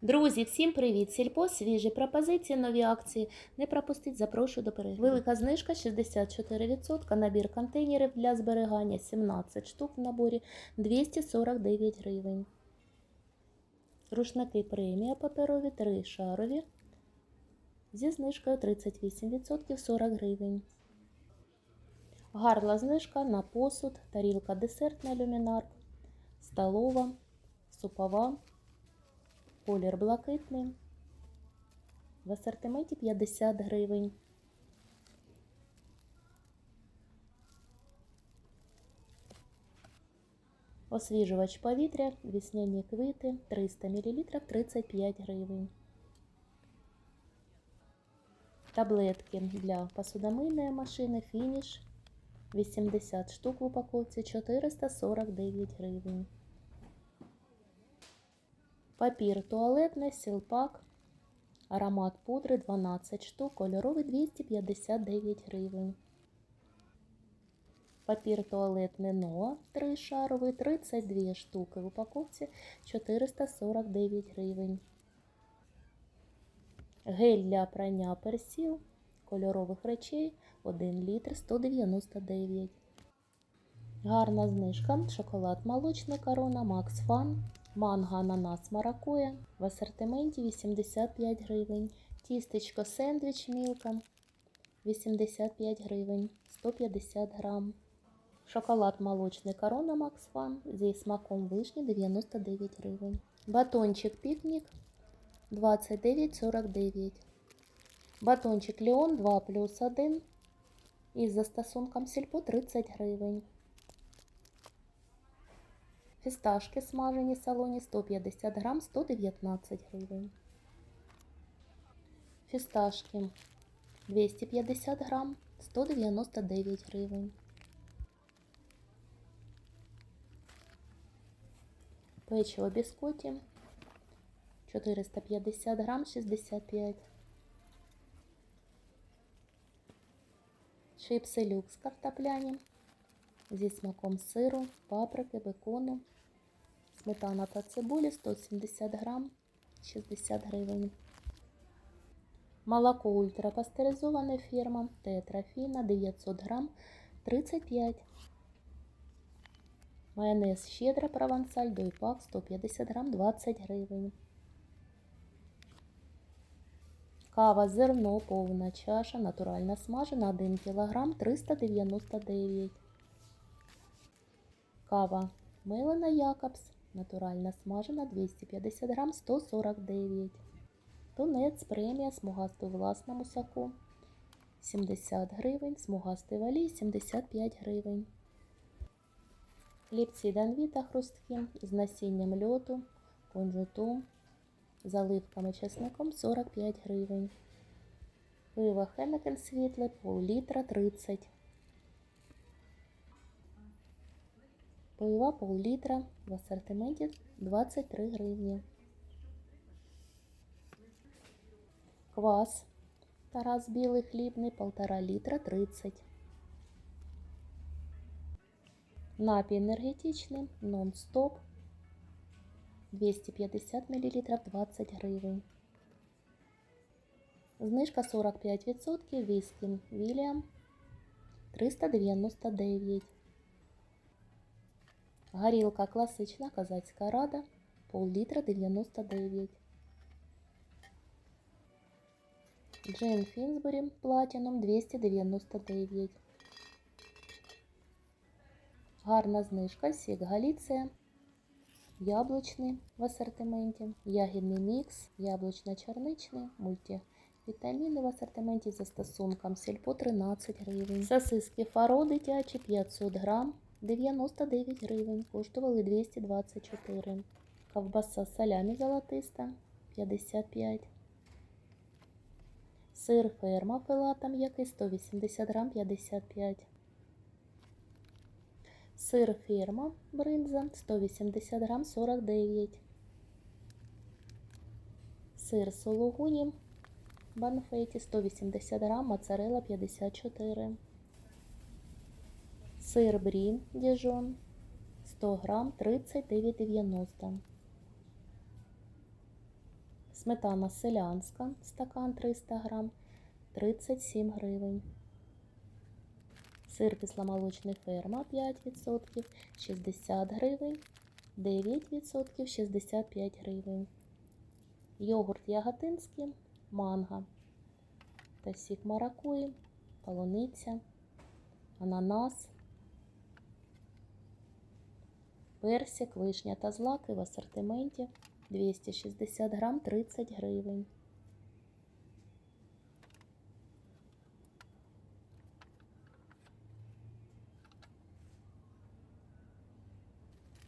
Друзі, всім привіт! Сільпо, свіжі пропозиції, нові акції. Не пропустіть, запрошую до перегляду. Велика знижка 64%, набір контейнерів для зберігання 17 штук в наборі 249 гривень. Рушники премія паперові 3 шарові зі знижкою 38% 40 гривень. Гарла знижка на посуд, тарілка десертна люмінар, столова, супова. Колір блакитний. В асортименті 50 гривень. Освіжувач повітря, вісняні квіти 300 мл 35 гривень. Таблетки для посудомийної машини фініш 80 штук в упаковці 449 гривень. Папір туалетний, сілпак, аромат пудри 12 штук, кольоровий 259 гривень. Папір туалетний Ноа 3 шаровий, 32 штуки в упаковці 449 гривень. Гель для прання персил кольорових речей 1 літр 199. Гарна знижка. Шоколад молочний корона Макс Фан. Манго ананас маракуя в асортименті 85 гривень. Тістечко сендвіч мілка 85 гривень 150 грам. Шоколад молочний корона Макс Фан зі смаком вишні 99 гривень. Батончик пікнік 29,49. Батончик Леон 2 плюс 1 із застосунком сільпо 30 гривень. Фісташки смажені салоні 150 грам 119 гривень. Фісташки 250 грам 199 гривень. Печиво біскоті 450 грам 65. Чипси люкс картопляні зі смаком сиру, паприки, бекону, сметана та цибулі 170 грам 60 гривень. Молоко ультрапастеризоване фірма Тетрафіна 900 грам 35. Майонез щедра провансаль дойпак 150 грам 20 гривень. Кава зерно повна чаша, натуральна смажена 1 кг 399 Кава мелена Якобс, натуральна смажена 250 грам 149 Тунець премія смугастий власному соку 70 гривень, смугастий валій 75 гривень. Хлібці данвіта хрусткі з насінням льоту, кунжуту, заливками чесником 45 гривень. Пиво Хенекен світле пол літра 30. Пиво пол літра в асортименті 23 гривні. Квас Тарас білий хлібний 1,5 літра 30. Напій енергетичний нон-стоп 250 мл 20 гривень. Знижка 45%, віскі Вільям 399. Горілка класична казацька рада пол-літра 99. Джин Фінсбері Платіном 299. Гарна знижка, сік Галіція. Яблучний в асортименті, ягідний мікс, яблучно-чорничний, мультивітаміни в асортименті за стосунком сільпо 13 гривень. Сосиски фаро дитячі 500 грам 99 гривень, коштували 224. Ковбаса салямі золотиста 55. Сир ферма филата м'який 180 грам 55. Сир фірма бринза 180 грам 49. Сир сологуні банфеті 180 грам, моцарелла 54. Сир брі діжон 100 грам 39,90. Сметана селянська, стакан 300 грам, 37 гривень. Сир кисломолочний ферма 5%, 60 гривень, 9% 65 гривень. Йогурт яготинський, манго та сік маракуї, полуниця, ананас, персик, вишня та злаки в асортименті 260 грам 30 гривень.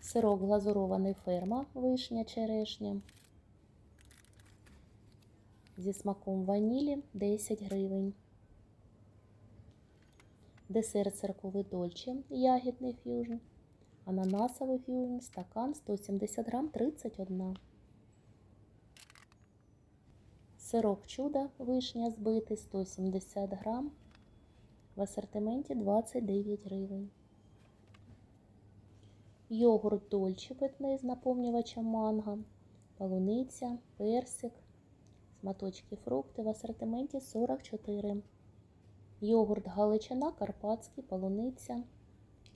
Сирок глазурований ферма, вишня, черешня. Зі смаком ванілі 10 гривень. Десерт церковий дольче, ягідний фьюжн. Ананасовий фьюжн, стакан 170 грам 31. Сирок чудо, вишня збитий 170 грам. В асортименті 29 гривень. Йогурт дольче питний з наповнювачем манго, полуниця, персик, сматочки фрукти в асортименті 44. Йогурт галичина, карпатський, полуниця,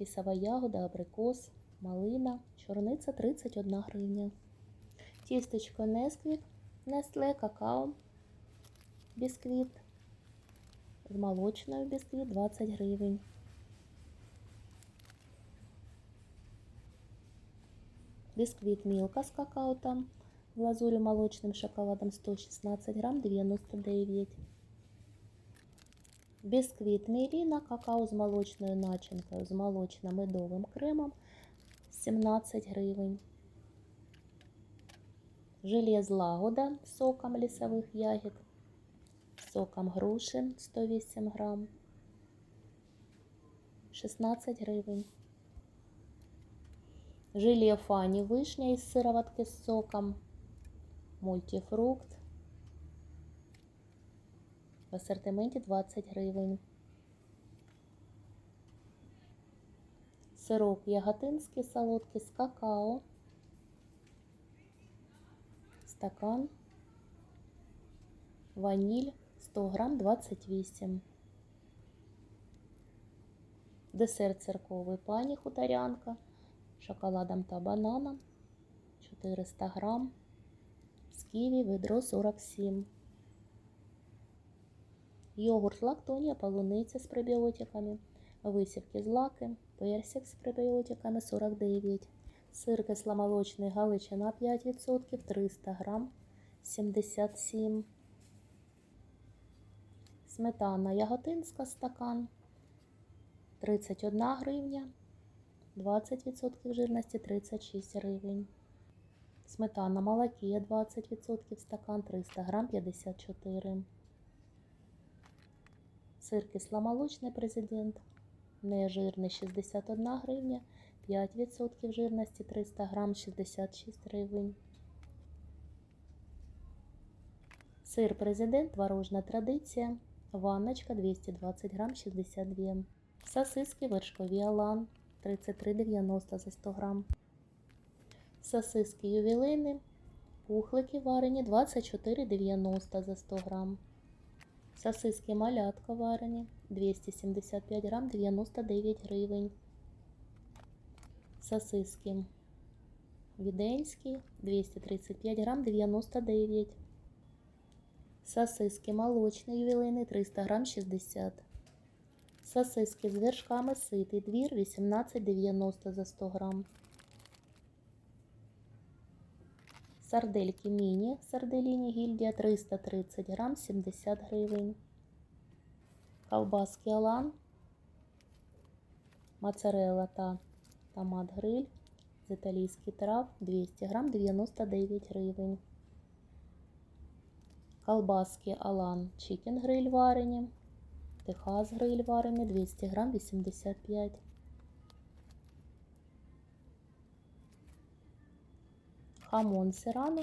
лісова ягода, абрикос, малина, чорниця 31 гривня. Тістечко Несквік, Нестле, какао, бісквіт, з молочною бісквіт 20 гривень. Бисквит Милка с какао там, глазурью молочным шоколадом 116 грамм 99. Бисквит Міріна, какао з молочною начинкою, з молочно-медовим кремом 17 гривень. Желе злагода з соком лісових ягід, соком грушин 108 грам 16 гривень. Желе Фані вишня із сироватки з соком, мультифрукт. В асортименті 20 гривень. Сироп яготинський солодкий з какао. Стакан. Ваніль 100 грам 28. Десерт церковий пані хуторянка шоколадом та бананом 400 грам, з ківі ведро 47. Йогурт лактонія, полуниця з пробіотиками, висівки з лаки, персик з пробіотиками 49, сир кисломолочний галичина 5%, 300 грам 77. Сметана яготинська стакан 31 гривня. 20% жирності 36 гривень. Сметана молокія 20% стакан 300 грам 54. Сир кисломолочний президент. Нежирний 61 гривня, 5% жирності 300 грам 66 гривень. Сир президент, творожна традиція. Ванночка 220 грам 62. Сосиски вершкові Алан 33,90 за 100 грам. Сосиски ювілейні, пухлики варені 24,90 за 100 грам. Сосиски малятка варені 275 грам 99 гривень. Сосиски віденські 235 грам 99. Сосиски молочні ювілейні 300 грам 60 Сосиски з вершками ситий двір 18,90 за 100 грам. Сардельки міні, сарделіні гільдія 330 грам 70 гривень. Ковбаски Алан, моцарелла та томат гриль з італійських трав 200 грам 99 гривень. Колбаски Алан Чикен гриль варені Техас гриль варений 200 грам 85. Хамон сирано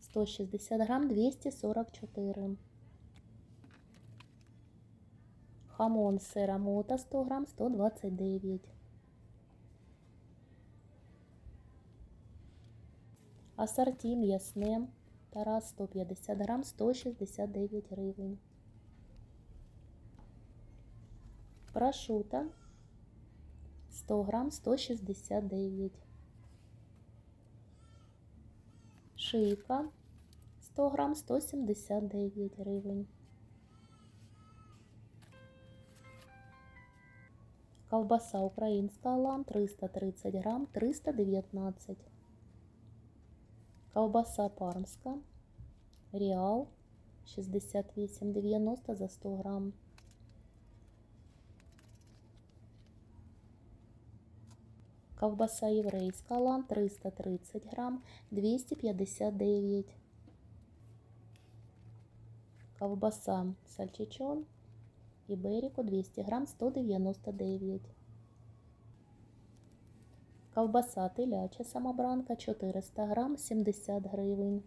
160 грам 244. Хамон сира мота 100 грам 129. Ассорті м'ясне Тарас 150 грам 169 гривень. Прошута 100 грам 169. Шийка 100 грам 179 гривень. Ковбаса українська лам 330 грам 319. Ковбаса пармська Реал 68,90 за 100 грам. Ковбаса єврейська лам 330 грам 259. Ковбаса сальчичон Іберіко 200 грам 199. Ковбаса теляча самобранка 400 грам 70 гривень.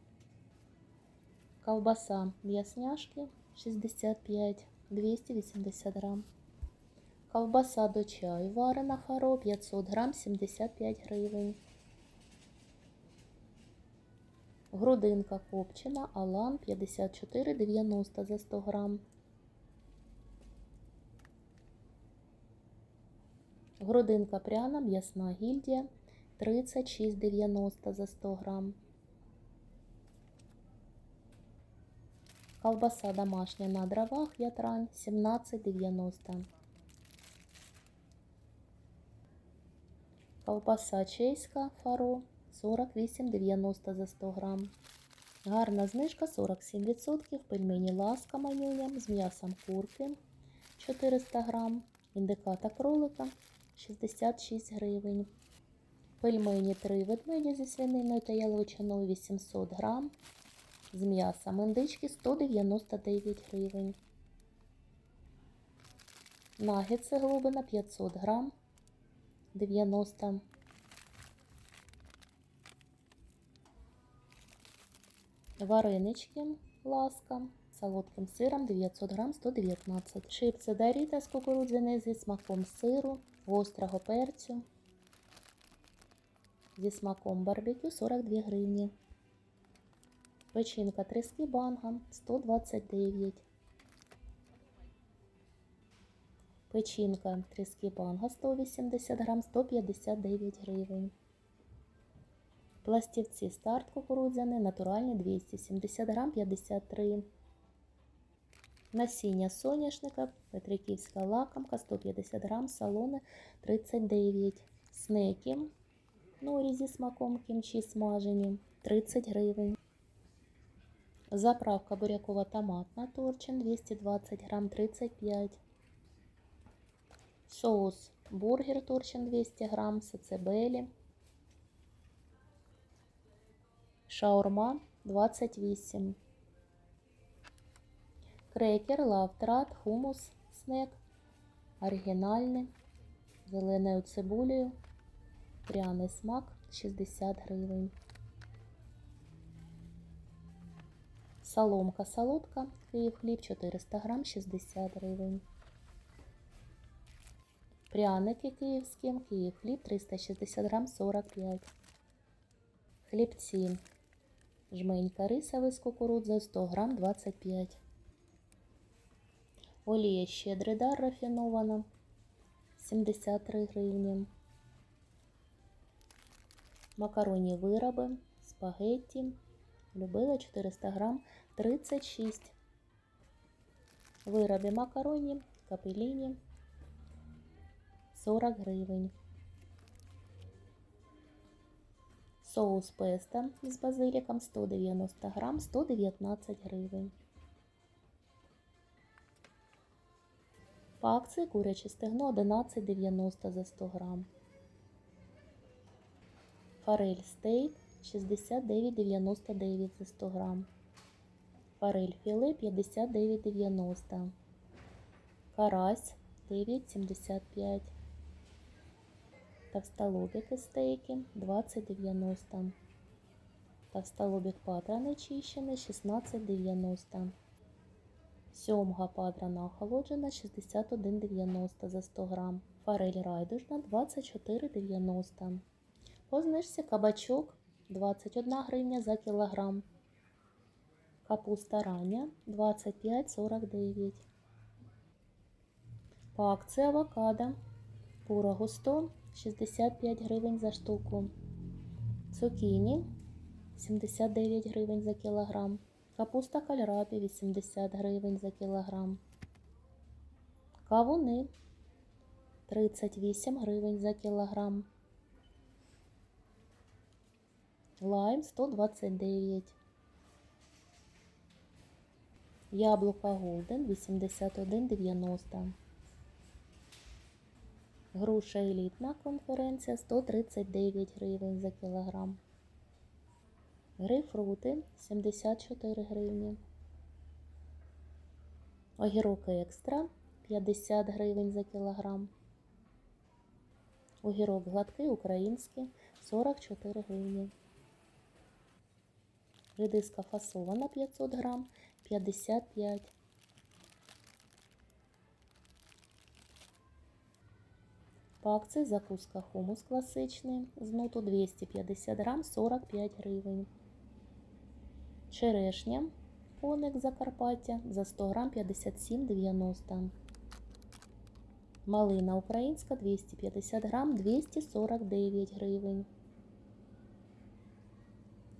Ковбаса м'ясняшки 65 280 грам. Ковбаса до чаю варена фаро 500 грам 75 гривень. Грудинка копчена Алан 54,90 за 100 грам. Грудинка пряна, м'ясна гільдія 36,90 за 100 грам. Колбаса домашня на дровах ятрань 17,90. Ковбаса чеська фаро 48,90 за 100 грам. Гарна знижка 47%. Пельмені ласка манюня з м'ясом курки 400 грам. Індиката кролика 66 гривень. Пельмені 3 ведмеді зі свининою та яловичиною 800 грам. З м'ясом індички 199 гривень. Нагетси глибина 500 грам 90. Варенички ласка солодким сиром 900 грам 119. Шипси Даріта з кукурудзяни зі смаком сиру, гострого перцю. Зі смаком барбекю 42 гривні. Печінка трески банга 129. Печінка трески банга 180 грам 159 гривень. Пластівці старт кукурудзяний натуральний 270 грам 53. Насіння соняшника, Петриківська лакомка 150 грам, салони 39. Снеки, норі зі смаком кімчі смажені 30 гривень. Заправка бурякова томатна торчин 220 грам 35. Соус бургер торчин 200 грам, сацебелі. Шаурма 28. Крекер, лавтрат, хумус, снек. Оригінальний. Зеленою цибулею. Пряний смак 60 гривень. Соломка солодка. Київ хліб 400 грам 60 гривень. Пряники київські. Київ хліб 360 грам 45. Хлібці. Жменька рисовий з кукурудзою 100 грам 25. Олія щедрий дар рафінована 73 гривні. Макаронні вироби, спагетті. Любила 400 грам 36. Вироби макароні, капеліні 40 гривень. Соус песто з базиліком 190 грам 119 гривень. По акції куряче стегно 11,90 за 100 грам. Форель стейк 69,99 за 100 грам. Форель філе 59,90. Карась 9,75. Товстолобики стейки 20,90. Товстолобик патра начищений 16,90. Сьомга падрана охолоджена 61,90 за 100 грам. Форель райдужна 24,90. По знижці кабачок 21 гривня за кілограм. Капуста рання 25,49. По акції авокадо. Пура густо 65 гривень за штуку. Цукіні 79 гривень за кілограм. Капуста кальрабі 80 гривень за кілограм. Кавуни 38 гривень за кілограм. Лайм 129. Яблука Голден 81,90. Груша елітна конференція 139 гривень за кілограм. Грейпфрути 74 гривні. Огірок екстра 50 гривень за кілограм. Огірок гладкий український 44 гривні. Редиска фасована 500 грам 55. По акції закуска хумус класичний з нуту 250 грам 45 гривень. Черешня коник Закарпаття за 100 грам 57,90. Малина українська 250 грам 249 гривень.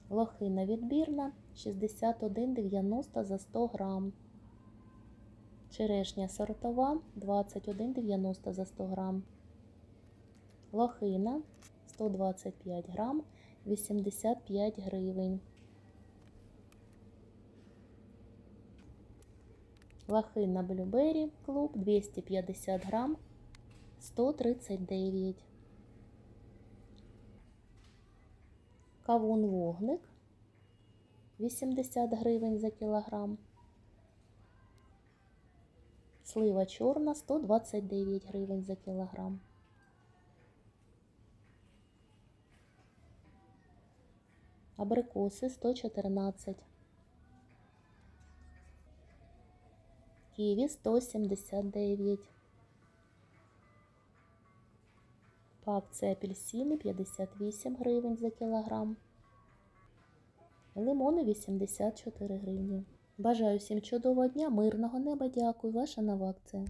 Лохина відбірна 61,90 за 100 грам. Черешня сортова 21,90 за 100 грам. Лохина 125 грам 85 гривень. Лохина Блюбері клуб 250 грам 139. Кавун вогник 80 гривень за кілограм. Слива чорна 129 гривень за кілограм. Абрикоси 114. Ківі 179. По акції апельсини 58 гривень за кілограм. Лимони 84 гривні. Бажаю всім чудового дня, мирного неба. Дякую. Ваша нова акція.